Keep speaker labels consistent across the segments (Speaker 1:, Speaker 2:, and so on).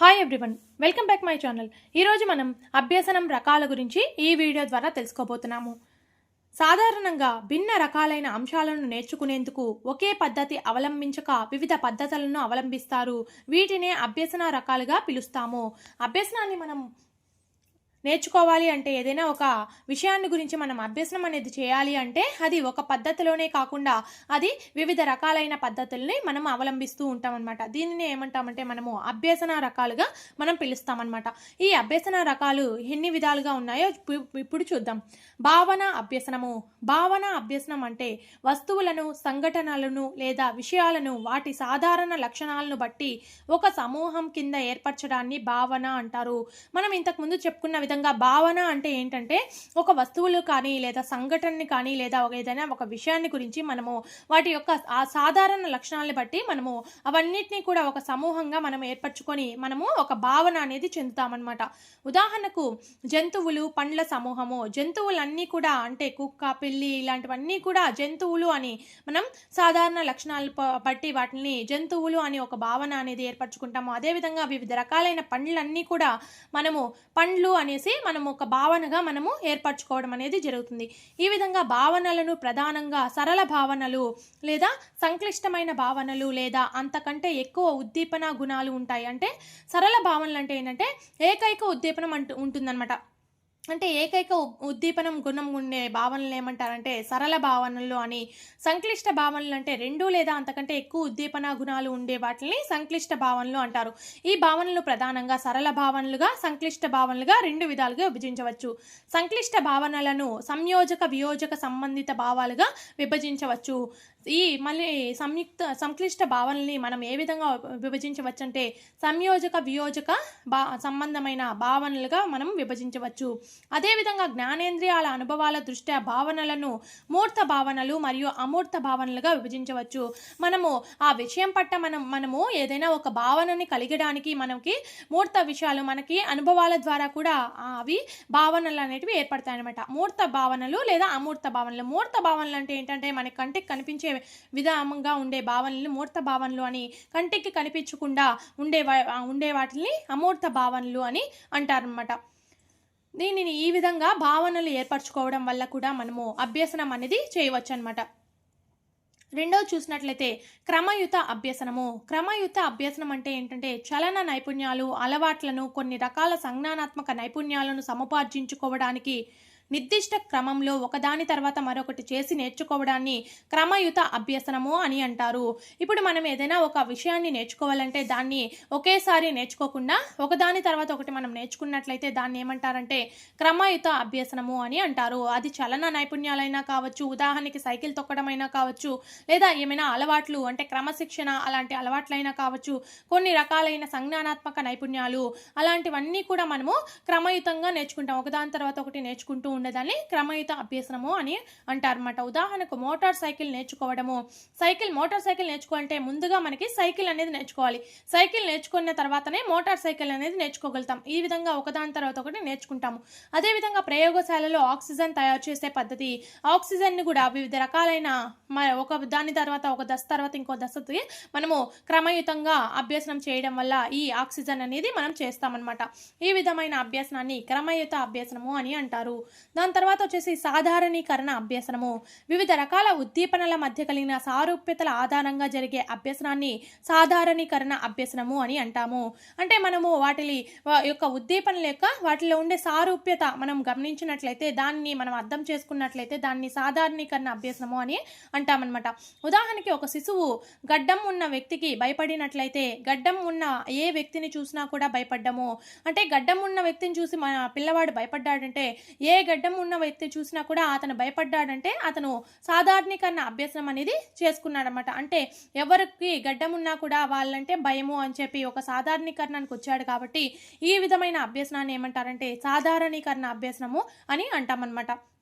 Speaker 1: Hi everyone welcome back my channel ఈరోజు మనం అభ్యసనం రకాల గురించి ఈ వీడియో ద్వారా తెలుసుకోబోతున్నాము. సాధారణంగా భిన్న రకాలైన అంశాలను నేర్చుకునేందుకు ఒకే పద్ధతి అవలంబించక వివిధ పద్ధతులను అవలంబిస్తారు. వీటినే అభ్యసన రకాలుగా పిలుస్తాము. అభ్యసనాన్ని మనం నేర్చుకోవాలి అంటే ఏదైనా ఒక విషయాన్ని గురించి మనం అభ్యసనం అనేది చేయాలి అంటే అది ఒక పద్ధతిలోనే కాకుండా అది వివిధ రకాలైన పద్ధతుల్ని మనం అవలంబిస్తూ ఉంటాం అనమాట దీనిని ఏమంటామంటే మనము అభ్యసన రకాలుగా మనం పిలుస్తామన్నమాట. ఈ అభ్యసన రకాలు ఎన్ని విధాలుగా ఉన్నాయో ఇప్పుడు చూద్దాం. భావన అభ్యసనము. భావన అభ్యసనం అంటే వస్తువులను సంఘటనలను లేదా విషయాలను వాటి సాధారణ లక్షణాలను బట్టి ఒక సమూహం కింద ఏర్పరచడాన్ని భావన అంటారు. మనం ఇంతకు ముందు చెప్పుకున్న విధంగా భావన అంటే ఏంటంటే ఒక వస్తువులు కానీ లేదా సంఘటనని కానీ లేదా ఒక ఏదైనా ఒక విషయాన్ని గురించి మనము వాటి యొక్క ఆ సాధారణ లక్షణాలను బట్టి మనము అవన్నిటినీ కూడా ఒక సమూహంగా మనం ఏర్పరచుకొని మనము ఒక భావన అనేది చెందుతామన్నమాట. ఉదాహరణకు జంతువులు పండ్ల సమూహము. జంతువులన్నీ కూడా అంటే కుక్క పిల్లి ఇలాంటివన్నీ కూడా జంతువులు అని మనం సాధారణ లక్షణాలు బట్టి వాటిని జంతువులు అని ఒక భావన అనేది ఏర్పరచుకుంటాము. అదేవిధంగా వివిధ రకాలైన పండ్లన్నీ కూడా మనము పండ్లు అనే అనేసి మనము ఒక భావనగా మనము ఏర్పరచుకోవడం అనేది జరుగుతుంది. ఈ విధంగా భావనలను ప్రధానంగా సరళ భావనలు లేదా సంక్లిష్టమైన భావనలు లేదా అంతకంటే ఎక్కువ ఉద్దీపన గుణాలు ఉంటాయి. అంటే సరళ భావనలు అంటే ఏంటంటే ఏకైక ఉద్దీపనం అంటూ ఉంటుందన్నమాట. అంటే ఏకైక ఉద్దీపనం గుణం ఉండే భావనలు ఏమంటారంటే సరళ భావనలు అని సంక్లిష్ట భావనలు అంటే రెండు లేదా అంతకంటే ఎక్కువ ఉద్దీపన గుణాలు ఉండే వాటిని సంక్లిష్ట భావనలు అంటారు. ఈ భావనలు ప్రధానంగా సరళ భావనలుగా సంక్లిష్ట భావనలుగా రెండు విధాలుగా విభజించవచ్చు. సంక్లిష్ట భావనలను సంయోజక వియోజక సంబంధిత భావాలుగా విభజించవచ్చు. ఈ మళ్ళీ సంయుక్త సంక్లిష్ట భావనల్ని మనం ఏ విధంగా విభజించవచ్చు అంటే సంయోజక వియోజక బా సంబంధమైన భావనలుగా మనం విభజించవచ్చు. అదేవిధంగా జ్ఞానేంద్రియాల అనుభవాల దృష్ట్యా భావనలను మూర్త భావనలు మరియు అమూర్త భావనలుగా విభజించవచ్చు. మనము ఆ విషయం పట్ల మనం మనము ఏదైనా ఒక భావనని కలిగడానికి మనకి మూర్త విషయాలు మనకి అనుభవాల ద్వారా కూడా అవి భావనలు అనేటివి ఏర్పడతాయి అనమాట మూర్త భావనలు లేదా అమూర్త భావనలు. మూర్త భావనలు అంటే ఏంటంటే మన కంటికి కనిపించే విధంగా ఉండే భావనలు మూర్త భావనలు అని కంటికి కనిపించకుండా ఉండే ఉండే వాటిని అమూర్త భావనలు అని అంటారనమాట దీనిని ఈ విధంగా భావనలు ఏర్పరచుకోవడం వల్ల కూడా మనము అభ్యసనం అనేది చేయవచ్చు అనమాట రెండో చూసినట్లయితే క్రమయుత అభ్యసనము. క్రమయుత అభ్యసనం అంటే ఏంటంటే చలన నైపుణ్యాలు అలవాట్లను కొన్ని రకాల సంజ్ఞానాత్మక నైపుణ్యాలను సముపార్జించుకోవడానికి నిర్దిష్ట క్రమంలో ఒకదాని తర్వాత మరొకటి చేసి నేర్చుకోవడాన్ని క్రమయుత అభ్యసనము అని అంటారు. ఇప్పుడు మనం ఏదైనా ఒక విషయాన్ని నేర్చుకోవాలంటే దాన్ని ఒకేసారి నేర్చుకోకుండా ఒకదాని తర్వాత ఒకటి మనం నేర్చుకున్నట్లయితే దాన్ని ఏమంటారంటే క్రమయుత అభ్యసనము అని అంటారు. అది చలన నైపుణ్యాలైనా కావచ్చు ఉదాహరణకి సైకిల్ తొక్కడమైనా కావచ్చు లేదా ఏమైనా అలవాట్లు అంటే క్రమశిక్షణ అలాంటి అలవాట్లైనా కావచ్చు కొన్ని రకాలైన సంజ్ఞానాత్మక నైపుణ్యాలు అలాంటివన్నీ కూడా మనము క్రమయుతంగా నేర్చుకుంటాం. ఒకదాని తర్వాత ఒకటి నేర్చుకుంటూ ఉండదాన్ని క్రమయుత అభ్యసనము అని అంటారన్నమాట. ఉదాహరణకు మోటార్ సైకిల్ నేర్చుకోవడము. సైకిల్ మోటార్ సైకిల్ నేర్చుకోవాలంటే ముందుగా మనకి సైకిల్ అనేది నేర్చుకోవాలి. సైకిల్ నేర్చుకున్న తర్వాతనే మోటార్ సైకిల్ అనేది నేర్చుకోగలుగుతాం. ఈ విధంగా ఒకదాని తర్వాత ఒకటి నేర్చుకుంటాము. అదేవిధంగా ప్రయోగశాలలో ఆక్సిజన్ తయారు చేసే పద్ధతి. ఆక్సిజన్ని కూడా వివిధ రకాలైన మ- ఒక దాని తర్వాత ఒక దశ తర్వాత ఇంకో దశకి మనము క్రమయుతంగా అభ్యసనం చేయడం వల్ల ఈ ఆక్సిజన్ అనేది మనం చేస్తామన్నమాట. ఈ విధమైన అభ్యసనాన్ని క్రమయుత అభ్యసనము అని అంటారు. దాని తర్వాత వచ్చేసి సాధారణీకరణ అభ్యసనము. వివిధ రకాల ఉద్దీపనల మధ్య కలిగిన సారూప్యతల ఆధారంగా జరిగే అభ్యసనాన్ని సాధారణీకరణ అభ్యసనము అని అంటాము. అంటే మనము వాటి యొక్క ఉద్దీపనల యొక్క వాటిలో ఉండే సారూప్యత మనం గమనించినట్లయితే దాన్ని మనం అర్థం చేసుకున్నట్లయితే దాన్ని సాధారణీకరణ అభ్యసనము అని అంటామన్నమాట. ఉదాహరణకి ఒక శిశువు గడ్డం ఉన్న వ్యక్తికి భయపడినట్లయితే గడ్డం ఉన్న ఏ వ్యక్తిని చూసినా కూడా భయపడ్డము. అంటే గడ్డం ఉన్న వ్యక్తిని చూసి మన పిల్లవాడు భయపడ్డాడంటే ఏ గడ్డం ఉన్న వ్యక్తి చూసినా కూడా అతను భయపడ్డాడంటే అతను సాధారణీకరణ అభ్యసనం అనేది చేసుకున్నాడనమాట అంటే ఎవరికి గడ్డం ఉన్నా కూడా వాళ్ళంటే భయము అని చెప్పి ఒక సాధారణీకరణకు వచ్చాడు కాబట్టి ఈ విధమైన అభ్యసనాన్ని ఏమంటారంటే సాధారణీకరణ అభ్యసనము అని అంటామన్నమాట.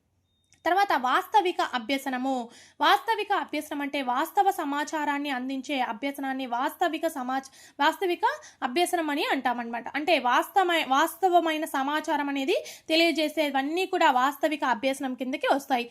Speaker 1: తర్వాత వాస్తవిక అభ్యసనము. వాస్తవిక అభ్యసనం అంటే వాస్తవ సమాచారాన్ని అందించే అభ్యసనాన్ని వాస్తవిక సమాచ వాస్తవిక అభ్యసనం అని అంటామన్నమాట. అంటే వాస్తవమై వాస్తవమైన సమాచారం అనేది తెలియజేసేవన్నీ కూడా వాస్తవిక అభ్యసనం కిందకి వస్తాయి.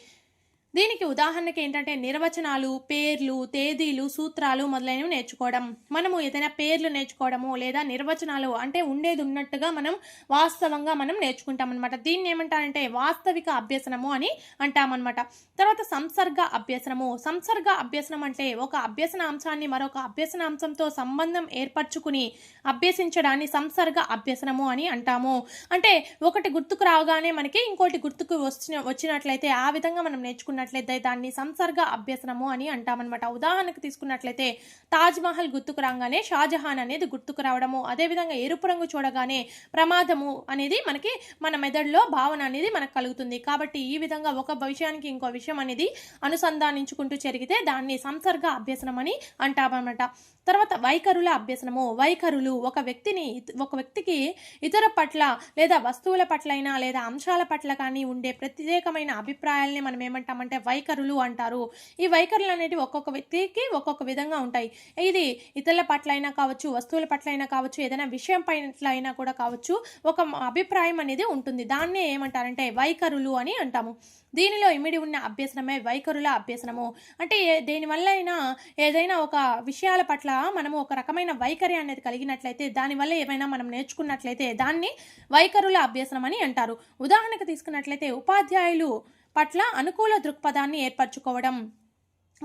Speaker 1: దీనికి ఉదాహరణకి ఏంటంటే నిర్వచనాలు పేర్లు తేదీలు సూత్రాలు మొదలైనవి నేర్చుకోవడం. మనము ఏదైనా పేర్లు నేర్చుకోవడము లేదా నిర్వచనాలు అంటే ఉండేది ఉన్నట్టుగా మనం వాస్తవంగా మనం నేర్చుకుంటాం అనమాట దీన్ని ఏమంటారంటే వాస్తవిక అభ్యసనము అని అంటామన్నమాట. తర్వాత సంసర్గ అభ్యసనము. సంసర్గ అభ్యసనం అంటే ఒక అభ్యసన అంశాన్ని మరొక అభ్యసన అంశంతో సంబంధం ఏర్పరచుకుని అభ్యసించడాన్ని సంసర్గ అభ్యసనము అని అంటాము. అంటే ఒకటి గుర్తుకు రాగానే మనకి ఇంకోటి గుర్తుకు వచ్చిన వచ్చినట్లయితే ఆ విధంగా మనం తీసుకున్నట్లయితే దాన్ని సంసర్గ అభ్యసనము అని అంటామన్నమాట. ఉదాహరణకు తీసుకున్నట్లయితే తాజ్ మహల్ గుర్తుకు రాగానే షాజహాన్ అనేది గుర్తుకు రావడము అదేవిధంగా ఎరుపు రంగు చూడగానే ప్రమాదము అనేది మనకి మన మెదడులో భావన అనేది మనకు కలుగుతుంది. కాబట్టి ఈ విధంగా ఒక విషయానికి ఇంకో విషయం అనేది అనుసంధానించుకుంటూ జరిగితే దాన్ని సంసర్గ అభ్యసనం అని అంటామన్నమాట. తర్వాత వైఖరుల అభ్యసనము వైఖరులు ఒక వ్యక్తిని ఒక వ్యక్తికి ఇతర పట్ల లేదా వస్తువుల పట్లైనా లేదా అంశాల పట్ల కానీ ఉండే ప్రత్యేకమైన అభిప్రాయాల్ని మనం ఏమంటామంటే వైఖరులు అంటారు. ఈ వైఖరులు అనేవి ఒక్కొక్క వ్యక్తికి ఒక్కొక్క విధంగా ఉంటాయి. ఇది ఇతరుల పట్ల అయినా కావచ్చు వస్తువుల పట్ల అయినా కావచ్చు ఏదైనా విషయం పట్ల అయినా కూడా కావచ్చు ఒక అభిప్రాయం అనేది ఉంటుంది. దాన్నే ఏమంటారంటే వైఖరులు అని అంటాము. దీనిలో ఇమిడి ఉన్న అభ్యసనమే వైఖరుల అభ్యసనము. అంటే దేనివల్ల అయినా ఏదైనా ఒక విషయాల పట్ల మనము ఒక రకమైన వైఖరి అనేది కలిగినట్లయితే దానివల్ల ఏమైనా మనం నేర్చుకున్నట్లయితే దాన్ని వైఖరుల అభ్యసనం అని అంటారు. ఉదాహరణకు తీసుకున్నట్లయితే ఉపాధ్యాయులు పట్ల అనుకూల దృక్పథాన్ని ఏర్పరచుకోవడం.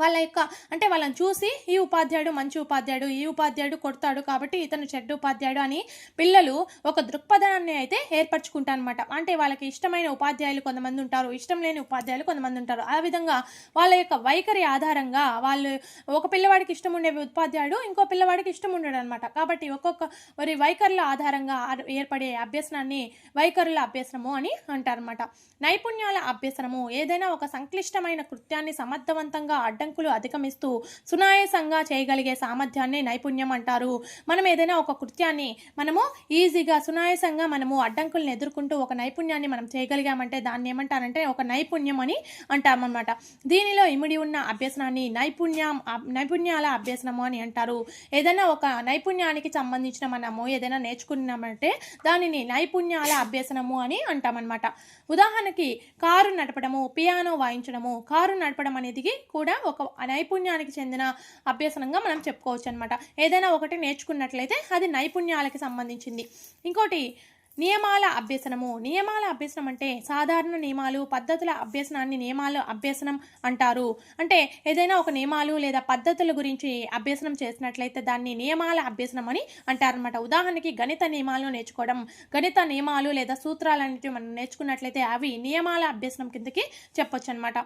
Speaker 1: వాళ్ళ యొక్క అంటే వాళ్ళని చూసి ఈ ఉపాధ్యాయుడు మంచి ఉపాధ్యాయుడు ఈ ఉపాధ్యాయుడు కొడతాడు కాబట్టి ఇతను చెడ్డ ఉపాధ్యాయుడు అని పిల్లలు ఒక దృక్పథాన్ని అయితే ఏర్పరచుకుంటారనమాట అంటే వాళ్ళకి ఇష్టమైన ఉపాధ్యాయులు కొంతమంది ఉంటారు ఇష్టం లేని ఉపాధ్యాయులు కొంతమంది ఉంటారు. ఆ విధంగా వాళ్ళ యొక్క వైఖరి ఆధారంగా వాళ్ళు ఒక పిల్లవాడికి ఇష్టం ఉండే ఉపాధ్యాయుడు ఇంకో పిల్లవాడికి ఇష్టం ఉండడు అనమాట కాబట్టి ఒక్కొక్క వారి వైఖరుల ఆధారంగా ఏర్పడే అభ్యసనాన్ని వైఖరుల అభ్యసనము అని అంటారనమాట నైపుణ్యాల అభ్యసనము ఏదైనా ఒక సంక్లిష్టమైన కృత్యాన్ని సమర్థవంతంగా అడ్డం అడ్డంకులు అధిగమిస్తూ సునాయాసంగా చేయగలిగే సామర్థ్యాన్ని నైపుణ్యం అంటారు. మనం ఏదైనా ఒక కృత్యాన్ని మనము ఈజీగా సునాయాసంగా మనము అడ్డంకులను ఎదుర్కొంటూ ఒక నైపుణ్యాన్ని మనం చేయగలిగామంటే దాన్ని ఏమంటారంటే ఒక నైపుణ్యం అని అంటామన్నమాట. దీనిలో ఇమిడి ఉన్న అభ్యసనాన్ని నైపుణ్యం నైపుణ్యాల అభ్యసనము అని అంటారు. ఏదైనా ఒక నైపుణ్యానికి సంబంధించిన మనము ఏదైనా నేర్చుకున్నామంటే దానిని నైపుణ్యాల అభ్యసనము అని అంటామన్నమాట. ఉదాహరణకి కారు నడపడము పియానో వాయించడము కారు నడపడం అనేది కూడా ఒక నైపుణ్యానికి చెందిన అభ్యసనంగా మనం చెప్పుకోవచ్చు అనమాట ఏదైనా ఒకటి నేర్చుకున్నట్లయితే అది నైపుణ్యాలకి సంబంధించింది. ఇంకోటి నియమాల అభ్యసనము. నియమాల అభ్యసనం అంటే సాధారణ నియమాలు పద్ధతుల అభ్యసనాన్ని నియమాల అభ్యసనం అంటారు. అంటే ఏదైనా ఒక నియమాలు లేదా పద్ధతుల గురించి అభ్యసనం చేసినట్లయితే దాన్ని నియమాల అభ్యసనం అని అంటారనమాట ఉదాహరణకి గణిత నియమాలు నేర్చుకోవడం. గణిత నియమాలు లేదా సూత్రాలు అనేవి మనం నేర్చుకున్నట్లయితే అవి నియమాల అభ్యసనం కిందకి చెప్పొచ్చు అనమాట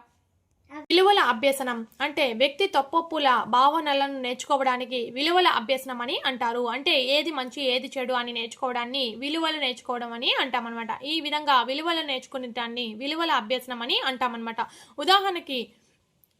Speaker 1: విలువల అభ్యసనం అంటే వ్యక్తి తప్పొప్పుల భావనలను నేర్చుకోవడానికి విలువల అభ్యసనం అని అంటారు. అంటే ఏది మంచి ఏది చెడు అని నేర్చుకోవడాన్ని విలువలు నేర్చుకోవడం అని అంటామన్నమాట. ఈ విధంగా విలువలు నేర్చుకునే దాన్ని విలువల అభ్యసనం అని అంటామన్నమాట. ఉదాహరణకి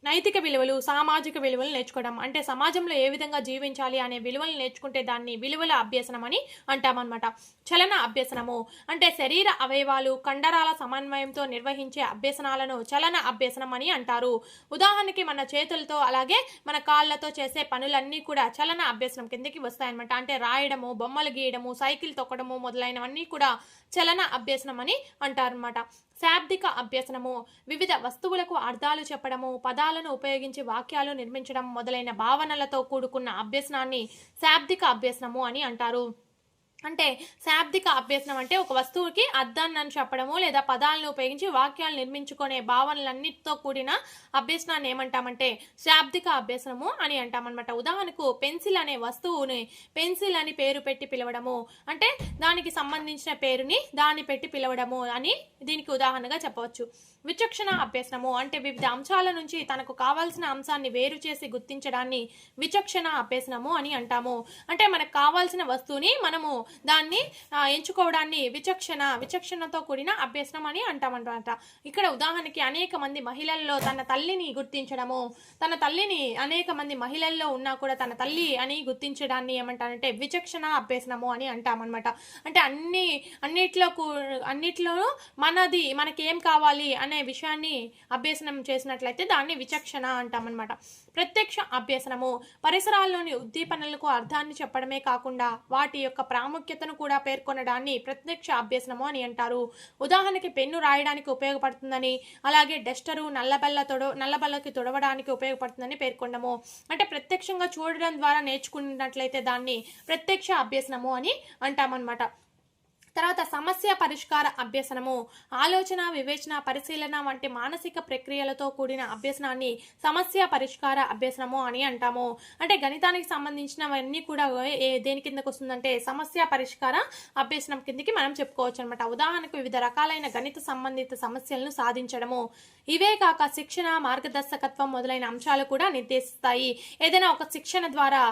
Speaker 1: నైతిక విలువలు సామాజిక విలువలు నేర్చుకోవడం. అంటే సమాజంలో ఏ విధంగా జీవించాలి అనే విలువలు నేర్చుకుంటే దాన్ని విలువల అభ్యసనం అని అంటామన్నమాట. చలన అభ్యసనము. అంటే శరీర అవయవాలు కండరాల సమన్వయంతో నిర్వహించే అభ్యసనాలను చలన అభ్యసనం అని అంటారు. ఉదాహరణకి మన చేతులతో అలాగే మన కాళ్ళతో చేసే పనులన్నీ కూడా చలన అభ్యసనం కిందకి వస్తాయన్నమాట. అంటే రాయడము బొమ్మలు గీయడము సైకిల్ తొక్కడము మొదలైనవన్నీ కూడా చలన అభ్యసనం అని అంటారన్నమాట. శాబ్దిక అభ్యసనము వివిధ వస్తువులకు అర్థాలు చెప్పడము పదాలను ఉపయోగించి వాక్యాలు నిర్మించడం మొదలైన భావనలతో కూడుకున్న అభ్యసనాన్ని శాబ్దిక అభ్యసనము అని అంటారు. అంటే శాబ్దిక అభ్యసనం అంటే ఒక వస్తువుకి అర్థాన్ని అని చెప్పడము లేదా పదాలను ఉపయోగించి వాక్యాలు నిర్మించుకునే భావనలన్నిటితో కూడిన అభ్యసనాన్ని ఏమంటామంటే శాబ్దిక అభ్యసనము అని అంటామన్నమాట. ఉదాహరణకు పెన్సిల్ అనే వస్తువుని పెన్సిల్ అని పేరు పెట్టి పిలవడము. అంటే దానికి సంబంధించిన పేరుని దాన్ని పెట్టి పిలవడము అని దీనికి ఉదాహరణగా చెప్పవచ్చు. విచక్షణ అభ్యసనము అంటే వివిధ అంశాల నుంచి తనకు కావాల్సిన అంశాన్ని వేరు చేసి గుర్తించడాన్ని విచక్షణ అభ్యసనము అని అంటాము. అంటే మనకు కావాల్సిన వస్తువుని మనము దాన్ని ఎంచుకోవడాన్ని విచక్షణ విచక్షణతో కూడిన అభ్యసనం అని అంటామన్నమాట. ఇక్కడ ఉదాహరణకి అనేక మంది మహిళల్లో తన తల్లిని గుర్తించడము తన తల్లిని అనేక మంది మహిళల్లో ఉన్నా కూడా తన తల్లి అని గుర్తించడాన్ని ఏమంటారంటే విచక్షణ అభ్యసనము అని అంటామన్నమాట. అంటే అన్ని అన్నిట్లో కూ- అన్నిట్లోనూ మనది మనకేం కావాలి అనే విషయాన్ని అభ్యసనం చేసినట్లయితే దాన్ని విచక్షణ అంటామన్నమాట. ప్రత్యక్ష అభ్యసనము. పరిసరాల్లోని ఉద్దీపనలకు అర్థాన్ని చెప్పడమే కాకుండా వాటి యొక్క ప్రాముఖ్యతను కూడా పేర్కొనడాన్ని ప్రత్యక్ష అభ్యసనము అని అంటారు. ఉదాహరణకి పెన్ను రాయడానికి ఉపయోగపడుతుందని అలాగే డస్టరు నల్లబల్ల తొడ నల్లబల్లకి తొడవడానికి ఉపయోగపడుతుందని పేర్కొనము అంటే ప్రత్యక్షంగా చూడడం ద్వారా నేర్చుకున్నట్లయితే దాన్ని ప్రత్యక్ష అభ్యసనము అని అంటామన్నమాట. తర్వాత సమస్య పరిష్కార అభ్యసనము ఆలోచన వివేచన పరిశీలన వంటి మానసిక ప్రక్రియలతో కూడిన అభ్యసనాన్ని సమస్య పరిష్కార అభ్యసనము అని అంటాము. అంటే గణితానికి సంబంధించినవన్నీ కూడా ఏ దేని కిందకు వస్తుందంటే సమస్య పరిష్కార అభ్యసనం కిందకి మనం చెప్పుకోవచ్చు అనమాట ఉదాహరణకు వివిధ రకాలైన గణిత సంబంధిత సమస్యలను సాధించడము. ఇవే కాక శిక్షణ మార్గదర్శకత్వం మొదలైన అంశాలు కూడా నిర్దేశిస్తాయి. ఏదైనా ఒక శిక్షణ ద్వారా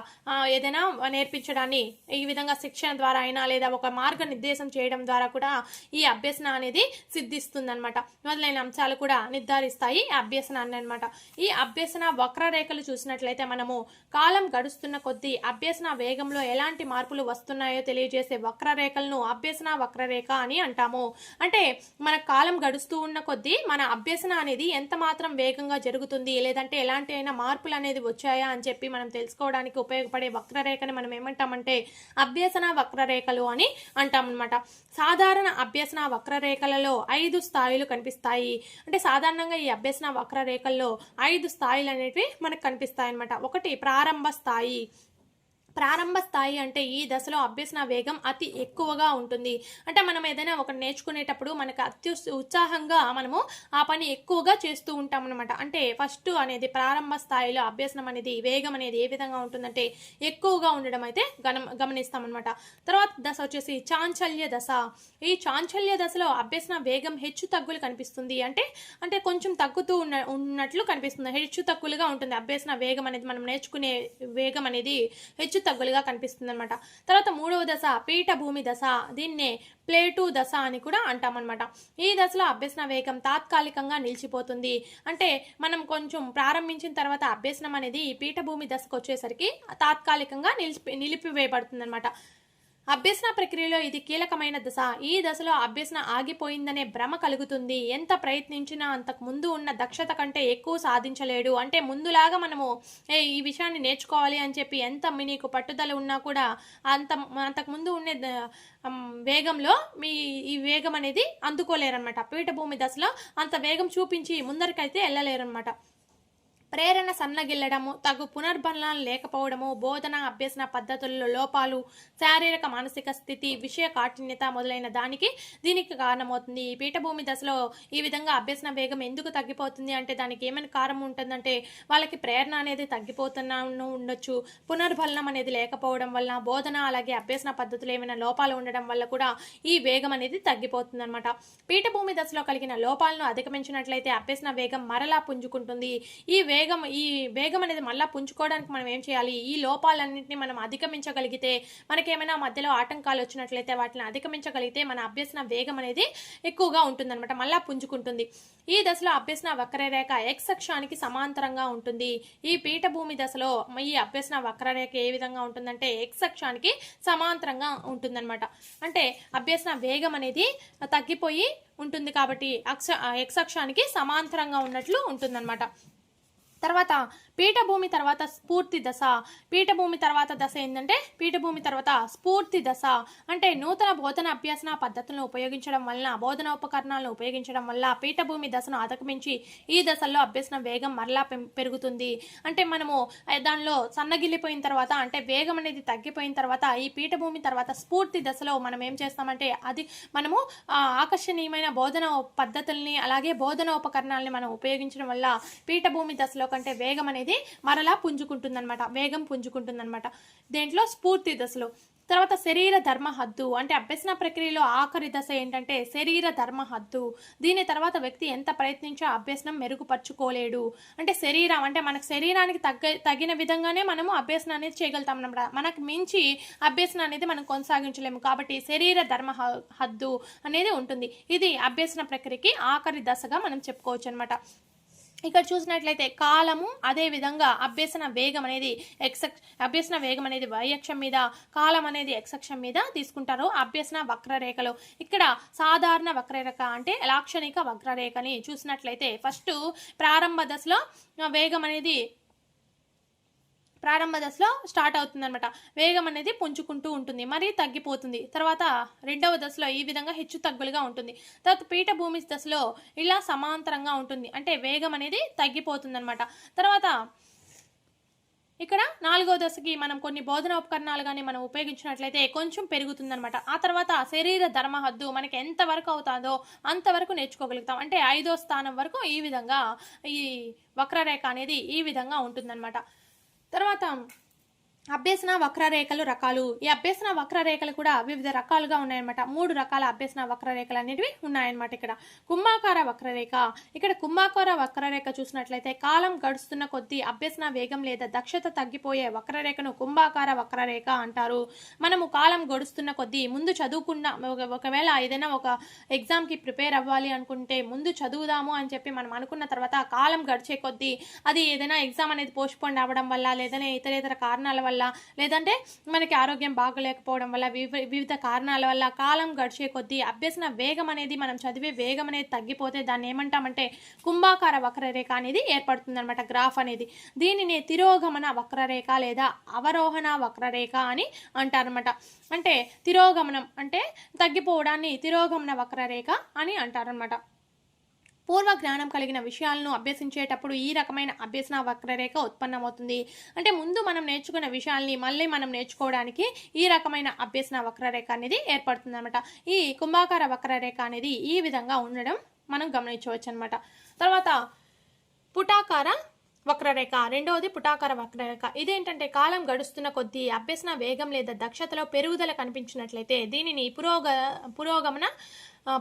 Speaker 1: ఏదైనా నేర్పించడాన్ని ఈ విధంగా శిక్షణ ద్వారా అయినా లేదా ఒక మార్గ నిర్దేశం చేయడం ద్వారా కూడా ఈ అభ్యసన అనేది సిద్ధిస్తుందనమాట మొదలైన అంశాలు కూడా నిర్ధారిస్తాయి ఈ అభ్యసనాన్ని అనమాట ఈ అభ్యసన వక్రరేఖలు చూసినట్లయితే మనము కాలం గడుస్తున్న కొద్దీ అభ్యసన వేగంలో ఎలాంటి మార్పులు వస్తున్నాయో తెలియజేసే వక్రరేఖలను అభ్యసన వక్రరేఖ అని అంటాము. అంటే మన కాలం గడుస్తూ ఉన్న కొద్దీ మన అభ్యసన అనేది ఎంత మాత్రం వేగంగా జరుగుతుంది లేదంటే ఎలాంటి అయినా మార్పులు అనేది వచ్చాయా అని చెప్పి మనం తెలుసుకోవడానికి ఉపయోగపడే వక్రరేఖని మనం ఏమంటామంటే అభ్యసన వక్రరేఖలు అని అంటామన్నమాట. సాధారణ అభ్యసన వక్రరేఖలలో ఐదు స్థాయిలు కనిపిస్తాయి. అంటే సాధారణంగా ఈ అభ్యసన వక్రరేఖల్లో ఐదు స్థాయిలు అనేవి మనకు కనిపిస్తాయి అన్నమాట ఒకటి ప్రారంభ స్థాయి. ప్రారంభ స్థాయి అంటే ఈ దశలో అభ్యసన వేగం అతి ఎక్కువగా ఉంటుంది. అంటే మనం ఏదైనా ఒకటి నేర్చుకునేటప్పుడు మనకు అత్యు ఉత్సాహంగా మనము ఆ పని ఎక్కువగా చేస్తూ ఉంటాం అనమాట అంటే ఫస్ట్ అనేది ప్రారంభ స్థాయిలో అభ్యసనం అనేది వేగం అనేది ఏ విధంగా ఉంటుందంటే ఎక్కువగా ఉండడం అయితే గమనం గమనిస్తాం అనమాట తర్వాత దశ వచ్చేసి చాంచల్య దశ. ఈ చాంచల్య దశలో అభ్యసన వేగం హెచ్చు తగ్గులు కనిపిస్తుంది అంటే అంటే కొంచెం తగ్గుతూ ఉన్న ఉన్నట్లు కనిపిస్తుంది. హెచ్చు తగ్గులుగా ఉంటుంది. అభ్యసన వేగం అనేది మనం నేర్చుకునే వేగం అనేది హెచ్చు తగ్గులుగా కనిపిస్తుంది అనమాట తర్వాత మూడవ దశ పీఠభూమి దశ. దీన్నే ప్లేటు దశ అని కూడా అంటామన్నమాట. ఈ దశలో అభ్యసన వేగం తాత్కాలికంగా నిలిచిపోతుంది. అంటే మనం కొంచెం ప్రారంభించిన తర్వాత అభ్యసనం అనేది పీఠభూమి దశకు వచ్చేసరికి తాత్కాలికంగా నిలిపి నిలిపివేయబడుతుంది అనమాట అభ్యసన ప్రక్రియలో ఇది కీలకమైన దశ. ఈ దశలో అభ్యసన ఆగిపోయిందనే భ్రమ కలుగుతుంది. ఎంత ప్రయత్నించినా అంతకు ముందు ఉన్న దక్షత కంటే ఎక్కువ సాధించలేడు. అంటే ముందులాగా మనము ఏ ఈ విషయాన్ని నేర్చుకోవాలి అని చెప్పి ఎంత మీ నీకు పట్టుదల ఉన్నా కూడా అంత అంతకు ముందు ఉండే వేగంలో మీ ఈ వేగం అనేది అందుకోలేరనమాట పీఠభూమి దశలో అంత వేగం చూపించి ముందరికైతే వెళ్ళలేరనమాట ప్రేరణ సన్నగిల్లడము తగు పునర్బలనం లేకపోవడము బోధన అభ్యసన పద్ధతుల్లో లోపాలు శారీరక మానసిక స్థితి విషయ కాఠిన్యత మొదలైన దానికి దీనికి కారణమవుతుంది. ఈ పీఠభూమి దశలో ఈ విధంగా అభ్యసన వేగం ఎందుకు తగ్గిపోతుంది అంటే దానికి ఏమైనా కారణం ఉంటుందంటే వాళ్ళకి ప్రేరణ అనేది తగ్గిపోతున్నా ఉండొచ్చు. పునర్బలనం అనేది లేకపోవడం వల్ల బోధన అలాగే అభ్యసన పద్ధతులు ఏమైనా లోపాలు ఉండడం వల్ల కూడా ఈ వేగం అనేది తగ్గిపోతుంది అనమాట పీఠభూమి దశలో కలిగిన లోపాలను అధిగమించినట్లయితే అభ్యసన వేగం మరలా పుంజుకుంటుంది. ఈ వేగం ఈ వేగం అనేది మళ్ళీ పుంజుకోవడానికి మనం ఏం చేయాలి? ఈ లోపాలన్నింటినీ మనం అధిగమించగలిగితే మనకేమైనా మధ్యలో ఆటంకాలు వచ్చినట్లయితే వాటిని అధిగమించగలిగితే మన అభ్యసన వేగం అనేది ఎక్కువగా ఉంటుందన్నమాట. మళ్ళీ పుంజుకుంటుంది. ఈ దశలో అభ్యసన వక్రరేఖ ఎక్స్ అక్షానికి సమాంతరంగా ఉంటుంది. ఈ పీఠభూమి దశలో ఈ అభ్యసన వక్రరేఖ ఏ విధంగా ఉంటుందంటే ఎక్స్ అక్షానికి సమాంతరంగా ఉంటుందన్నమాట. అంటే అభ్యసన వేగం అనేది తగ్గిపోయి ఉంటుంది కాబట్టి అక్ష ఎక్స్ అక్షానికి సమాంతరంగా ఉన్నట్లు ఉంటుందన్నమాట. తర్వాత పీఠభూమి తర్వాత స్ఫూర్తి దశ. పీఠభూమి తర్వాత దశ ఏంటంటే పీఠభూమి తర్వాత స్ఫూర్తి దశ. అంటే నూతన బోధన అభ్యసన పద్ధతులను ఉపయోగించడం వలన బోధన ఉపకరణాలను ఉపయోగించడం వల్ల పీఠభూమి దశను అతకమించి ఈ దశల్లో అభ్యసన వేగం మరలా పెరుగుతుంది. అంటే మనము దానిలో సన్నగిల్లిపోయిన తర్వాత అంటే వేగం అనేది తగ్గిపోయిన తర్వాత ఈ పీఠభూమి తర్వాత స్ఫూర్తి దశలో మనం ఏం చేస్తామంటే అది మనము ఆకర్షణీయమైన బోధన పద్ధతుల్ని అలాగే బోధన ఉపకరణాలని మనం ఉపయోగించడం వల్ల పీఠభూమి దశలో కంటే వేగం అనేది మరలా పుంజుకుంటుందన్నమాట వేగం పుంజుకుంటుందన్నమాట. దేంట్లో స్ఫూర్తి దశలో. తర్వాత శరీర ధర్మ హద్దు. అంటే అభ్యసన ప్రక్రియలో ఆఖరి దశ ఏంటంటే శరీర ధర్మ హద్దు. దీని తర్వాత వ్యక్తి ఎంత ప్రయత్నించో అభ్యసనం మెరుగుపరుచుకోలేడు. అంటే శరీరం అంటే మనకు శరీరానికి తగ్గ తగిన విధంగానే మనము అభ్యసనం అనేది చేయగలుగుతాం అనమాట మనకు మించి అభ్యసనం అనేది మనం కొనసాగించలేము కాబట్టి శరీర ధర్మ హద్దు అనేది ఉంటుంది. ఇది అభ్యసన ప్రక్రియకి ఆఖరి దశగా మనం చెప్పుకోవచ్చు అనమాట ఇక్కడ చూసినట్లయితే కాలము అదే విధంగా అభ్యసన వేగం అనేది ఎక్స్ అభ్యసన వేగం అనేది వైయక్షం మీద కాలం అనేది ఎక్స్ అక్షం మీద తీసుకుంటారు. అభ్యసన వక్రరేఖలు. ఇక్కడ సాధారణ వక్రరేఖ అంటే లాక్షణిక వక్రరేఖని చూసినట్లయితే ఫస్ట్ ప్రారంభ దశలో వేగం అనేది ప్రారంభ దశలో స్టార్ట్ అవుతుంది అనమాట వేగం అనేది పుంజుకుంటూ ఉంటుంది. మరి తగ్గిపోతుంది. తర్వాత రెండవ దశలో ఈ విధంగా హెచ్చు తగ్గులుగా ఉంటుంది. తర్వాత పీఠభూమి దశలో ఇలా సమాంతరంగా ఉంటుంది. అంటే వేగం అనేది తగ్గిపోతుంది అనమాట తర్వాత ఇక్కడ నాలుగో దశకి మనం కొన్ని బోధన ఉపకరణాలు కానీ మనం ఉపయోగించినట్లయితే కొంచెం పెరుగుతుందనమాట ఆ తర్వాత శరీర ధర్మ హద్దు మనకి ఎంత వరకు అవుతుందో అంతవరకు నేర్చుకోగలుగుతాం. అంటే ఐదో స్థానం వరకు ఈ విధంగా ఈ వక్రరేఖ అనేది ఈ విధంగా ఉంటుందన్నమాట. తర్వాత అభ్యసన వక్రరేఖలు రకాలు. ఈ అభ్యసన వక్రరేఖలు కూడా వివిధ రకాలుగా ఉన్నాయన్నమాట. మూడు రకాల అభ్యసన వక్రరేఖలు అనేటివి ఉన్నాయన్నమాట ఇక్కడ. కుంభాకార వక్రరేఖ. ఇక్కడ కుంభాకార వక్రరేఖ చూసినట్లయితే కాలం గడుస్తున్న కొద్దీ అభ్యసన వేగం లేదా దక్షత తగ్గిపోయే వక్రరేఖను కుంభాకార వక్రరేఖ అంటారు. మనము కాలం గడుస్తున్న కొద్దీ ముందు చదువుకున్న ఒక- ఒకవేళ ఏదైనా ఒక ఎగ్జామ్కి ప్రిపేర్ అవ్వాలి అనుకుంటే ముందు చదువుదాము అని చెప్పి మనం అనుకున్న తర్వాత కాలం గడిచే కొద్దీ అది ఏదైనా ఎగ్జామ్ అనేది పోస్ట్పోన్ అవ్వడం వల్ల లేదనే ఇతర ఇతర కారణాల వల్ల లేదంటే మనకి ఆరోగ్యం బాగలేకపోవడం వల్ల వివిధ కారణాల వల్ల కాలం గడిచే కొద్దీ అభ్యసన వేగం అనేది మనం చదివే వేగం అనేది తగ్గిపోతే దాన్ని ఏమంటామంటే కుంభాకార వక్రరేఖ అనేది ఏర్పడుతుందనమాట గ్రాఫ్ అనేది. దీనిని తిరోగమన వక్రరేఖ లేదా అవరోహణ వక్రరేఖ అని అంటారనమాట అంటే తిరోగమనం అంటే తగ్గిపోవడాన్ని తిరోగమన వక్రరేఖ అని అంటారనమాట పూర్వ జ్ఞానం కలిగిన విషయాలను అభ్యసించేటప్పుడు ఈ రకమైన అభ్యసన వక్రరేఖ ఉత్పన్నమవుతుంది. అంటే ముందు మనం నేర్చుకున్న విషయాల్ని మళ్ళీ మనం నేర్చుకోవడానికి ఈ రకమైన అభ్యసన వక్రరేఖ అనేది ఏర్పడుతుంది అనమాట ఈ కుంభాకార వక్రరేఖ అనేది ఈ విధంగా ఉండడం మనం గమనించవచ్చు అనమాట తర్వాత పుటాకార వక్రరేఖ రెండవది పుటాకార వక్రరేఖ. ఇదేంటంటే కాలం గడుస్తున్న కొద్దీ అభ్యసన వేగం లేదా దక్షతలో పెరుగుదల కనిపించినట్లయితే దీనిని పురోగ పురోగమన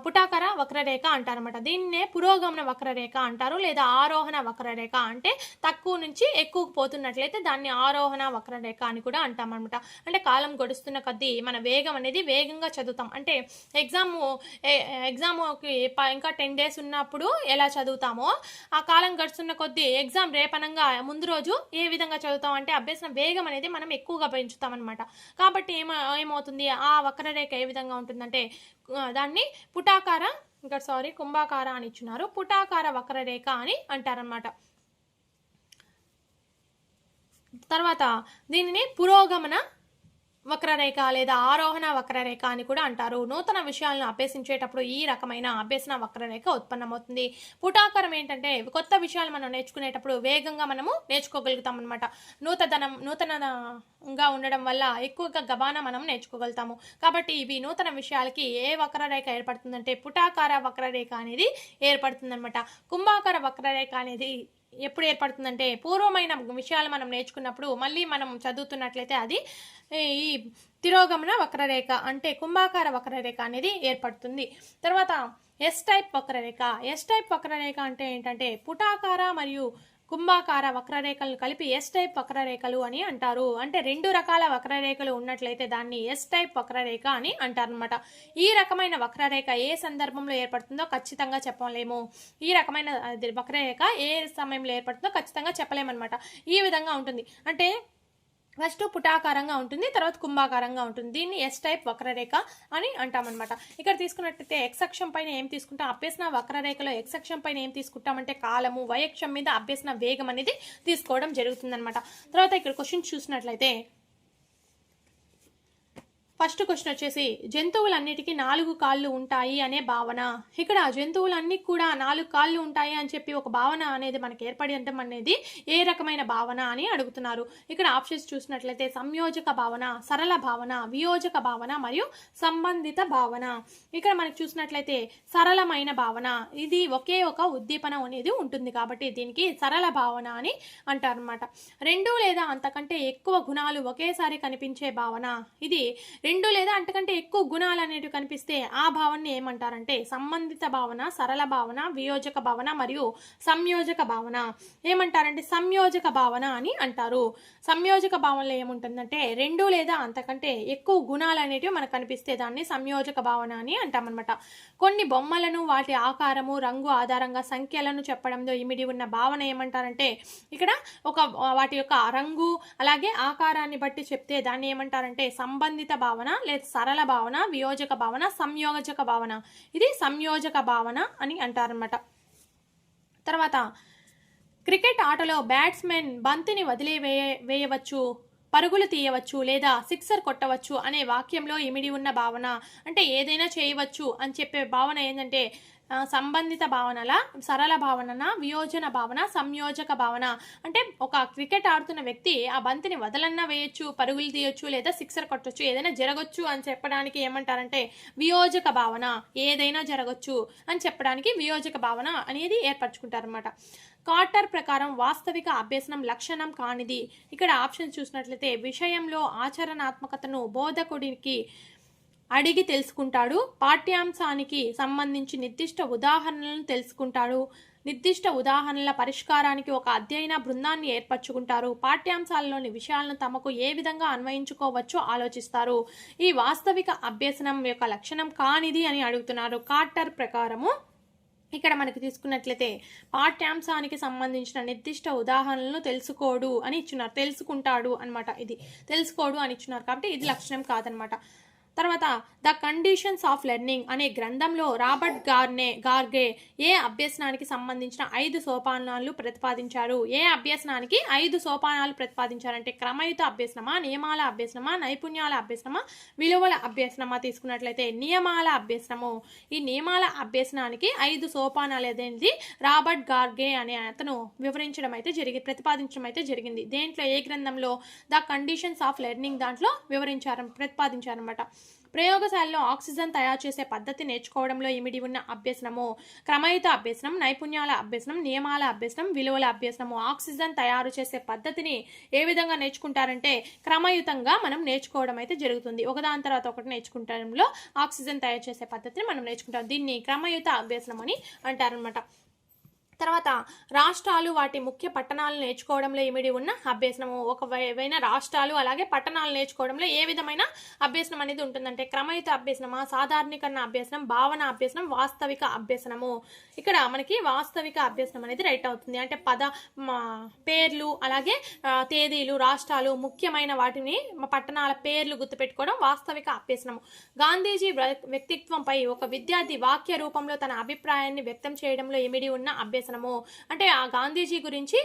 Speaker 1: పుటాకర వక్రరేఖ అంటారనమాట దీన్నే పురోగమన వక్రరేఖ అంటారు లేదా ఆరోహణ వక్రరేఖ అంటే తక్కువ నుంచి ఎక్కువ పోతున్నట్లయితే దాన్ని ఆరోహణ వక్రరేఖ అని కూడా అంటామన్నమాట. అంటే కాలం గడుస్తున్న కొద్దీ మన వేగం అనేది వేగంగా చదువుతాం. అంటే ఎగ్జామ్ ఎగ్జామ్కి ఇంకా టెన్ డేస్ ఉన్నప్పుడు ఎలా చదువుతామో ఆ కాలం గడుస్తున్న కొద్దీ ఎగ్జామ్ రేపనంగా ముందు రోజు ఏ విధంగా చదువుతాం అంటే అభ్యసన వేగం అనేది మనం ఎక్కువగా పెంచుతాం అనమాట కాబట్టి ఏమ ఏమవుతుంది? ఆ వక్రరేఖ ఏ విధంగా ఉంటుందంటే దాన్ని పుటాకార ఇంకా సారీ కుంభాకార అని ఇచ్చినారు. పుటాకార వక్రరేఖ అని అంటారనమాట తర్వాత దీనిని పురోగమన వక్రరేఖ లేదా ఆరోహణ వక్రరేఖ అని కూడా అంటారు. నూతన విషయాలను అభ్యసించేటప్పుడు ఈ రకమైన అభ్యసన వక్రరేఖ ఉత్పన్నమవుతుంది. పుటాకారం ఏంటంటే కొత్త విషయాలు మనం నేర్చుకునేటప్పుడు వేగంగా మనము నేర్చుకోగలుగుతాం అనమాట నూతనం నూతనంగా ఉండడం వల్ల ఎక్కువగా గబాన మనం నేర్చుకోగలుగుతాము. కాబట్టి ఇవి నూతన విషయాలకి ఏ వక్రరేఖ ఏర్పడుతుందంటే పుటాకార వక్రరేఖ అనేది ఏర్పడుతుందన్నమాట. కుంభాకార వక్రరేఖ అనేది ఎప్పుడు ఏర్పడుతుందంటే పూర్వమైన విషయాలు మనం నేర్చుకున్నప్పుడు మళ్ళీ మనం చదువుతున్నట్లయితే అది ఈ తిరోగమన వక్రరేఖ అంటే కుంభాకార వక్రరేఖ అనేది ఏర్పడుతుంది. తర్వాత ఎస్ టైప్ వక్రరేఖ. ఎస్ టైప్ వక్రరేఖ అంటే ఏంటంటే పుటాకార మరియు కుంభాకార వక్రరేఖలను కలిపి ఎస్ టైప్ వక్రరేఖలు అని అంటారు. అంటే రెండు రకాల వక్రరేఖలు ఉన్నట్లయితే దాన్ని ఎస్ టైప్ వక్రరేఖ అని అంటారనమాట ఈ రకమైన వక్రరేఖ ఏ సందర్భంలో ఏర్పడుతుందో ఖచ్చితంగా చెప్పలేము. ఈ రకమైన వక్రరేఖ ఏ సమయంలో ఏర్పడుతుందో ఖచ్చితంగా చెప్పలేమన్నమాట. ఈ విధంగా ఉంటుంది. అంటే ఫస్ట్ పుటాకారంగా ఉంటుంది తర్వాత కుంభాకారంగా ఉంటుంది. దీన్ని ఎస్ టైప్ వక్రరేఖ అని అంటామన్నమాట. ఇక్కడ తీసుకున్నట్టయితే ఎక్స్ అక్షం పైన ఏం తీసుకుంటాం? అభ్యసన వక్రరేఖలో ఎక్స్ అక్షం పైన ఏం తీసుకుంటామంటే కాలము వయక్షం మీద అభ్యసన వేగం అనేది తీసుకోవడం జరుగుతుందన్నమాట. తర్వాత ఇక్కడ క్వశ్చన్ చూసినట్లయితే ఫస్ట్ క్వశ్చన్ వచ్చేసి జంతువులన్నిటికీ నాలుగు కాళ్ళు ఉంటాయి అనే భావన. ఇక్కడ జంతువులన్నీ కూడా నాలుగు కాళ్ళు ఉంటాయి అని చెప్పి ఒక భావన అనేది మనకి ఏర్పడటం అనేది ఏ రకమైన భావన అని అడుగుతున్నారు. ఇక్కడ ఆప్షన్స్ చూసినట్లయితే సంయోజక భావన సరళ భావన వియోజక భావన మరియు సంబంధిత భావన. ఇక్కడ మనకి చూసినట్లయితే సరళమైన భావన ఇది ఒకే ఒక ఉద్దీపన అనేది ఉంటుంది కాబట్టి దీనికి సరళ భావన అని అంటారనమాట రెండు లేదా అంతకంటే ఎక్కువ గుణాలు ఒకేసారి కనిపించే భావన ఇది రెండు లేదా అంతకంటే ఎక్కువ గుణాలు అనేటివి కనిపిస్తే ఆ భావనని ఏమంటారంటే సంబంధిత భావన సరళ భావన వియోజక భావన మరియు సంయోజక భావన. ఏమంటారంటే సంయోజక భావన అని అంటారు. సంయోజక భావనలో ఏముంటుందంటే రెండు లేదా అంతకంటే ఎక్కువ గుణాలు అనేటివి మనకు కనిపిస్తే దాన్ని సంయోజక భావన అని అంటామన్నమాట. కొన్ని బొమ్మలను వాటి ఆకారము రంగు ఆధారంగా సంఖ్యలను చెప్పడంలో ఇమిడి ఉన్న భావన ఏమంటారంటే ఇక్కడ ఒక వాటి యొక్క రంగు అలాగే ఆకారాన్ని బట్టి చెప్తే దాన్ని ఏమంటారంటే సంబంధిత భావన. భావన లేదా సరళ భావన వియోజక భావన సంయోజక భావన. ఇది సంయోజక భావన అని అంటారనమాట తర్వాత క్రికెట్ ఆటలో బ్యాట్స్మెన్ బంతిని వదిలే వేయవచ్చు పరుగులు తీయవచ్చు లేదా సిక్సర్ కొట్టవచ్చు అనే వాక్యంలో ఇమిడి ఉన్న భావన. అంటే ఏదైనా చేయవచ్చు అని చెప్పే భావన ఏంటంటే సంబంధిత భావనల సరళ భావన వియోజన భావన సంయోజక భావన? అంటే ఒక క్రికెట్ ఆడుతున్న వ్యక్తి ఆ బంతిని వదలన్నా వేయొచ్చు పరుగులు తీయొచ్చు లేదా సిక్సర్ కొట్టొచ్చు ఏదైనా జరగచ్చు అని చెప్పడానికి ఏమంటారంటే వియోజక భావన ఏదైనా జరగచ్చు అని చెప్పడానికి వియోజక భావన అనేది ఏర్పరచుకుంటారనమాట కార్టర్ ప్రకారం వాస్తవిక అభ్యసనం లక్షణం కానిది. ఇక్కడ ఆప్షన్ చూసినట్లయితే విషయంలో ఆచరణాత్మకతను బోధకుడికి అడిగి తెలుసుకుంటాడు. పాఠ్యాంశానికి సంబంధించి నిర్దిష్ట ఉదాహరణలను తెలుసుకుంటాడు. నిర్దిష్ట ఉదాహరణల పరిష్కారానికి ఒక అధ్యయన బృందాన్ని ఏర్పరచుకుంటారు. పాఠ్యాంశాలలోని విషయాలను తమకు ఏ విధంగా అన్వయించుకోవచ్చో ఆలోచిస్తారు. ఈ వాస్తవిక అభ్యసనం యొక్క లక్షణం కానిది అని అడుగుతున్నారు. కార్టర్ ప్రకారము ఇక్కడ మనకి తీసుకున్నట్లయితే పాఠ్యాంశానికి సంబంధించిన నిర్దిష్ట ఉదాహరణలను తెలుసుకోడు అని ఇచ్చున్నారు. తెలుసుకుంటాడు అన్నమాట ఇది. తెలుసుకోడు అని ఇచ్చున్నారు కాబట్టి ఇది లక్షణం కాదనమాట తర్వాత ద కండిషన్స్ ఆఫ్ లెర్నింగ్ అనే గ్రంథంలో రాబర్ట్ గార్నే గార్గే ఏ అభ్యసనానికి సంబంధించిన ఐదు సోపానాలు ప్రతిపాదించారు? ఏ అభ్యసనానికి ఐదు సోపానాలు ప్రతిపాదించారంటే క్రమయుత అభ్యసనమా నియమాల అభ్యసనమా నైపుణ్యాల అభ్యసనమా విలువల అభ్యసనమా తీసుకున్నట్లయితే నియమాల అభ్యసనము. ఈ నియమాల అభ్యసనానికి ఐదు సోపానాలు అనేది రాబర్ట్ గార్గే అనే అతను వివరించడం అయితే జరిగి ప్రతిపాదించడం అయితే జరిగింది. దేంట్లో ఏ గ్రంథంలో ద కండిషన్స్ ఆఫ్ లెర్నింగ్ దాంట్లో వివరించారు ప్రతిపాదించారనమాట ప్రయోగశాలలో ఆక్సిజన్ తయారు చేసే పద్ధతి నేర్చుకోవడంలో ఇమిడి ఉన్న అభ్యసనము క్రమయుత అభ్యసనం నైపుణ్యాల అభ్యసనం నియమాల అభ్యసనం విలువల అభ్యసనము ఆక్సిజన్ తయారు చేసే పద్ధతిని ఏ విధంగా నేర్చుకుంటారంటే క్రమయుతంగా మనం నేర్చుకోవడం అయితే జరుగుతుంది. ఒకదాని తర్వాత ఒకటి నేర్చుకుంటడంలో ఆక్సిజన్ తయారు చేసే పద్ధతిని మనం నేర్చుకుంటాం. దీన్ని క్రమయుత అభ్యసనం అని అంటారనమాట తర్వాత రాష్ట్రాలు వాటి ముఖ్య పట్టణాలు నేర్చుకోవడంలో ఇమిడి ఉన్న అభ్యసనము. ఒకవైన రాష్ట్రాలు అలాగే పట్టణాలు నేర్చుకోవడంలో ఏ విధమైన అభ్యసనం అనేది ఉంటుందంటే క్రమయుత అభ్యసనమా సాధారణీకరణ అభ్యసనం భావన అభ్యసనం వాస్తవిక అభ్యసనము? ఇక్కడ మనకి వాస్తవిక అభ్యసనం అనేది రైట్ అవుతుంది. అంటే పద పేర్లు అలాగే తేదీలు రాష్ట్రాలు ముఖ్యమైన వాటిని పట్టణాల పేర్లు గుర్తుపెట్టుకోవడం వాస్తవిక అభ్యసనము. గాంధీజీ వ్యక్తిత్వంపై ఒక విద్యార్థి వాక్య రూపంలో తన అభిప్రాయాన్ని వ్యక్తం చేయడంలో ఇమిడి ఉన్న అభ్యసనం అభ్యసనము. అంటే ఆ గాంధీజీ గురించి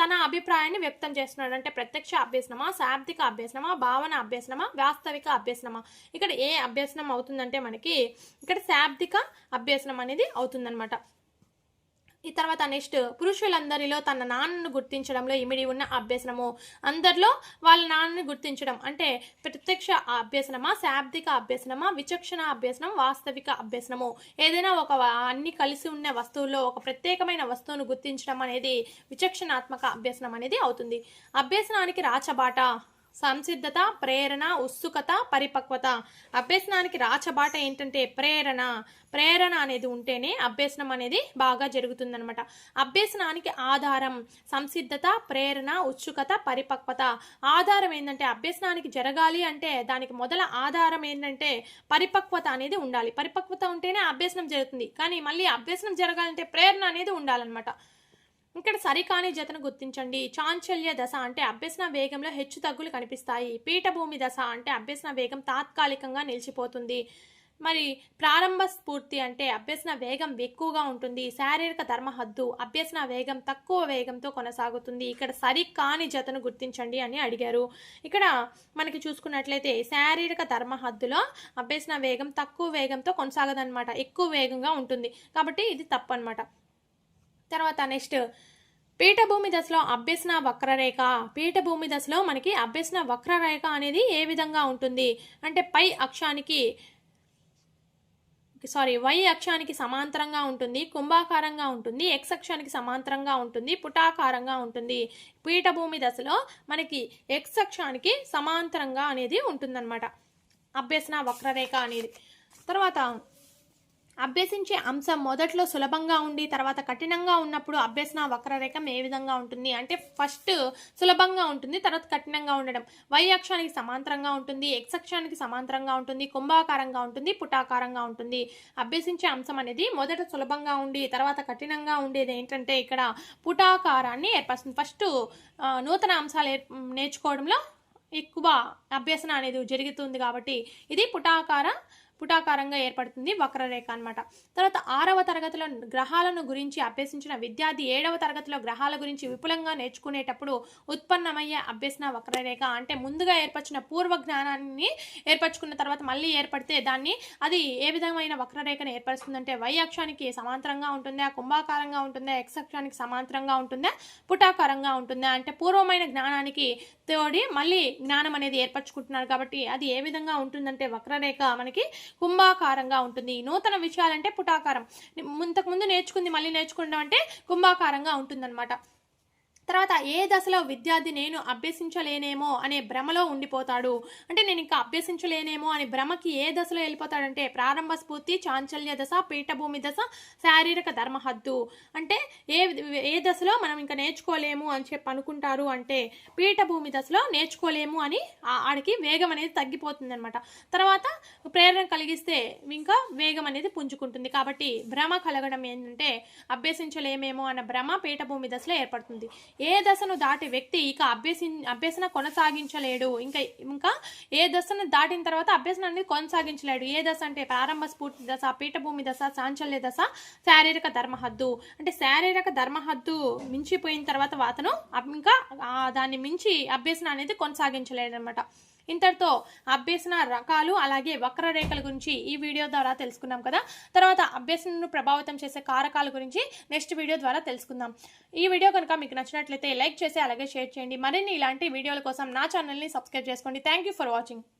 Speaker 1: తన అభిప్రాయాన్ని వ్యక్తం చేస్తున్నాడు. అంటే ప్రత్యక్ష అభ్యసనమా శాబ్దిక అభ్యసనమా భావన అభ్యసనమా వాస్తవిక అభ్యసనమా? ఇక్కడ ఏ అభ్యసనం అవుతుందంటే మనకి ఇక్కడ శాబ్దిక అభ్యసనం అనేది అవుతుందన్నమాట. ఈ తర్వాత నెక్స్ట్ పురుషులందరిలో తన నాన్నను గుర్తించడంలో ఇమిడి ఉన్న అభ్యసనము. అందరిలో వాళ్ళ నాన్నని గుర్తించడం అంటే ప్రత్యక్ష అభ్యసనమా శాబ్దిక అభ్యసనమా విచక్షణ అభ్యసనం వాస్తవిక అభ్యసనము. ఏదైనా ఒక అన్ని కలిసి ఉన్న వస్తువుల్లో ఒక ప్రత్యేకమైన వస్తువును గుర్తించడం అనేది విచక్షణాత్మక అభ్యసనం అనేది అవుతుంది. అభ్యసనానికి రాచబాట సంసిద్ధత ప్రేరణ ఉత్సుకత పరిపక్వత. అభ్యసనానికి రాచబాట ఏంటంటే ప్రేరణ. ప్రేరణ అనేది ఉంటేనే అభ్యసనం అనేది బాగా జరుగుతుందనమాట అభ్యసనానికి ఆధారం సంసిద్ధత ప్రేరణ ఉత్సుకత పరిపక్వత. ఆధారం ఏంటంటే అభ్యసనానికి జరగాలి అంటే దానికి మొదల ఆధారం ఏంటంటే పరిపక్వత అనేది ఉండాలి. పరిపక్వత ఉంటేనే అభ్యసనం జరుగుతుంది. కానీ మళ్ళీ అభ్యసనం జరగాలంటే ప్రేరణ అనేది ఉండాలన్నమాట. ఇక్కడ సరికాని జతను గుర్తించండి. చాంచల్య దశ అంటే అభ్యసన వేగంలో హెచ్చు తగ్గులు కనిపిస్తాయి. పీఠభూమి దశ అంటే అభ్యసన వేగం తాత్కాలికంగా నిలిచిపోతుంది. మరి ప్రారంభ స్ఫూర్తి అంటే అభ్యసన వేగం ఎక్కువగా ఉంటుంది. శారీరక ధర్మ హద్దు అభ్యసన వేగం తక్కువ వేగంతో కొనసాగుతుంది. ఇక్కడ సరి కాని జతను గుర్తించండి అని అడిగారు. ఇక్కడ మనకి చూసుకున్నట్లయితే శారీరక ధర్మ హద్దులో అభ్యసన వేగం తక్కువ వేగంతో కొనసాగదనమాట ఎక్కువ వేగంగా ఉంటుంది. కాబట్టి ఇది తప్పు అనమాట తర్వాత నెక్స్ట్ పీఠభూమి దశలో అభ్యసన వక్రరేఖ. పీఠభూమి దశలో మనకి అభ్యసన వక్రరేఖ అనేది ఏ విధంగా ఉంటుంది? అంటే పై అక్షానికి సారీ వై అక్షానికి సమాంతరంగా ఉంటుంది కుంభాకారంగా ఉంటుంది ఎక్స్ అక్షానికి సమాంతరంగా ఉంటుంది పుటాకారంగా ఉంటుంది. పీఠభూమి దశలో మనకి ఎక్స్ అక్షానికి సమాంతరంగా అనేది ఉంటుందన్నమాట. అభ్యసన వక్రరేఖ అనేది. తర్వాత అభ్యసించే అంశం మొదట్లో సులభంగా ఉండి తర్వాత కఠినంగా ఉన్నప్పుడు అభ్యసన వక్రరేఖం ఏ విధంగా ఉంటుంది? అంటే ఫస్ట్ సులభంగా ఉంటుంది తర్వాత కఠినంగా ఉండడం. వై అక్షానికి సమాంతరంగా ఉంటుంది ఎక్స్ అక్షానికి సమాంతరంగా ఉంటుంది కుంభాకారంగా ఉంటుంది పుటాకారంగా ఉంటుంది. అభ్యసించే అంశం అనేది మొదట సులభంగా ఉండి తర్వాత కఠినంగా ఉండేది ఏంటంటే ఇక్కడ పుటాకారాన్ని ఏర్పరుస్తుంది ఫస్ట్ నూతన అంశాలు నేర్చుకోవడంలో ఎక్కువ అభ్యసన అనేది జరుగుతుంది కాబట్టి ఇది పుటాకార పుటాకారంగా ఏర్పడుతుంది వక్రరేఖ అన్నమాట. తర్వాత ఆరవ తరగతిలో గ్రహాలను గురించి అభ్యసించిన విద్యార్థి ఏడవ తరగతిలో గ్రహాల గురించి విపులంగా నేర్చుకునేటప్పుడు ఉత్పన్నమయ్యే అభ్యసన వక్రరేఖ అంటే ముందుగా ఏర్పరిచిన పూర్వ జ్ఞానాన్ని ఏర్పరచుకున్న తర్వాత మళ్ళీ ఏర్పడితే దాన్ని అది ఏ విధమైన వక్రరేఖను ఏర్పరుస్తుందంటే వై అక్షానికి సమాంతరంగా ఉంటుందా కుంభాకారంగా ఉంటుందా ఎక్స్ అక్షానికి సమాంతరంగా ఉంటుందా పుటాకారంగా ఉంటుందా అంటే పూర్వమైన జ్ఞానానికి తోడి మళ్ళీ జ్ఞానం అనేది ఏర్పరచుకుంటున్నారు కాబట్టి అది ఏ విధంగా ఉంటుందంటే వక్రరేఖ మనకి కుంభాకారంగా ఉంటుంది. నూతన విషయాలంటే పుటాకారం. ఇంతకుముందు నేర్చుకుంది మళ్ళీ నేర్చుకుంటాం అంటే కుంభాకారంగా ఉంటుందన్నమాట. తర్వాత ఏ దశలో విద్యార్థి నేను అభ్యసించలేనేమో అనే భ్రమలో ఉండిపోతాడు. అంటే నేను ఇంకా అభ్యసించలేనేమో అనే భ్రమకి ఏ దశలో వెళ్ళిపోతాడంటే ప్రారంభ స్ఫూర్తి చాంచల్య దశ పీఠభూమి దశ శారీరక ధర్మహద్దు. అంటే ఏ ఏ దశలో మనం ఇంకా నేర్చుకోలేము అని చెప్పి అనుకుంటారు అంటే పీఠభూమి దశలో నేర్చుకోలేము అని ఆడికి వేగం అనేది తగ్గిపోతుంది అనమాట తర్వాత ప్రేరణ కలిగిస్తే ఇంకా వేగం అనేది పుంజుకుంటుంది. కాబట్టి భ్రమ కలగడం ఏంటంటే అభ్యసించలేమేమో అన్న భ్రమ పీఠభూమి దశలో ఏర్పడుతుంది. ఏ దశను దాటి వ్యక్తి ఇక అభ్యసి అభ్యసన కొనసాగించలేడు. ఇంకా ఇంకా ఏ దశను దాటిన తర్వాత అభ్యసన అనేది కొనసాగించలేడు. ఏ దశ అంటే ప్రారంభ స్ఫూర్తి దశ పీఠభూమి దశ చాంచల్య దశ శారీరక ధర్మహద్దు. అంటే శారీరక ధర్మహద్దు మించిపోయిన తర్వాత అతను ఇంకా దాన్ని మించి అభ్యసన అనేది కొనసాగించలేడు అనమాట ఇంతటితో అభ్యసన రకాలు అలాగే వక్రరేఖల గురించి ఈ వీడియో ద్వారా తెలుసుకున్నాం కదా. తర్వాత అభ్యసనను ప్రభావితం చేసే కారకాల గురించి నెక్స్ట్ వీడియో ద్వారా తెలుసుకుందాం. ఈ వీడియో కనుక మీకు నచ్చినట్లయితే లైక్ చేసి అలాగే షేర్ చేయండి. మరిన్ని ఇలాంటి వీడియోల కోసం నా ఛానల్ని సబ్స్క్రైబ్ చేసుకోండి. Thank you for watching